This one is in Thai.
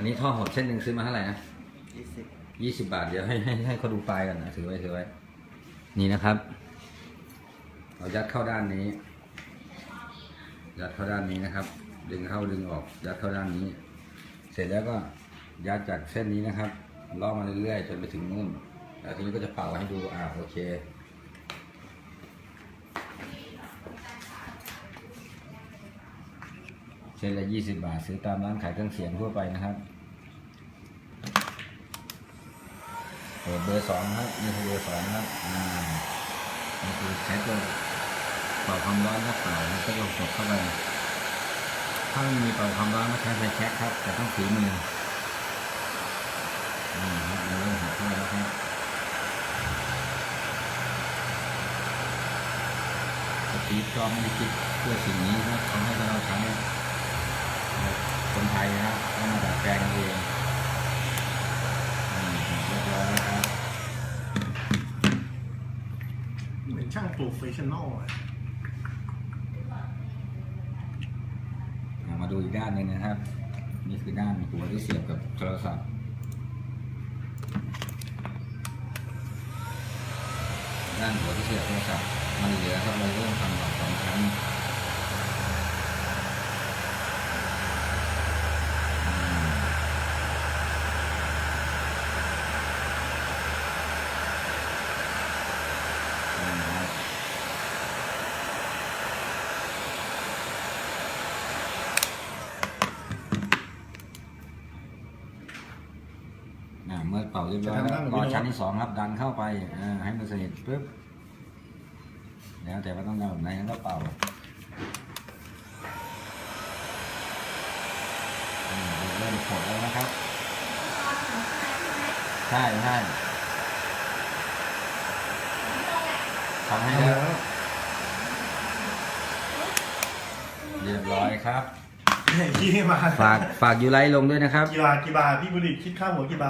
อันนี้ท่อหดเส้นหนึ่งซื้อมาเท่าไหร่นะยี่สิบยี่สิบบาท เดี๋ยวให้ให้ให้เขาดูปลายกันนะถือไว้ถือไว้ นี่นะครับ เรายัดเข้าด้านนี้ ยัดเข้าด้านนี้นะครับ ดึงเข้าดึงออก ยัดเข้าด้านนี้ เสร็จแล้วก็ยัดจากเส้นนี้นะครับล่อกมาเรื่อยๆจนไปถึงนู่นแล้วทีนี้ก็จะเป่าให้ดูอ่าโอเค เส้นละยี่สิบบาท ซื้อตามร้านขายเครื่องเสียงทั่วไปนะครับ เปิดเบอร์สองครับนี่คือเบอร์สองครับอ่านี่คือใช้ตัวเป่าความร้อนครับเป่าแล้วก็ลงกดเข้าไปถ้าไม่มีเป่าความร้อนก็ใช้ไฟแช็กครับ แต่ต้องฝีมือนี่ครับเราเริ่มหักเข้าไปแล้วครับสตีฟก็ไม่ได้คิดเพื่อสิ่งนี้ครับเขาให้เรา ไทยนะครับเอามาดัดแปลงเองนี่เรียบร้อยแล้วครับเหมือนช่างโปรเฟชชั่นอลอะอ่ามาดูอีกด้านหนึ่งนะครับ นี่คือด้านหัวที่เสียบกับโทรศัพท์ด้านหัวที่เสียบโทรศัพท์มันเหลือครับเราเริ่มทำแบบสองชั้นอืมนี่นะครับ อ่าเมื่อเป่าเรียบร้อยแล้วรอชั้นที่สองครับดันเข้าไปอ่าให้มันสนิทปุ๊บแล้วแต่ว่าต้องการแบบไหนก็เป่าอืมเริ่มขดแล้วนะครับ ใช่ใช่ทำให้แล้วเรียบร้อยครับยี่มาฝากฝากยูไลท์ลงด้วยนะครับ กี่บาทกี่บาทพี่บุริษคิดค่าหัวกี่บาท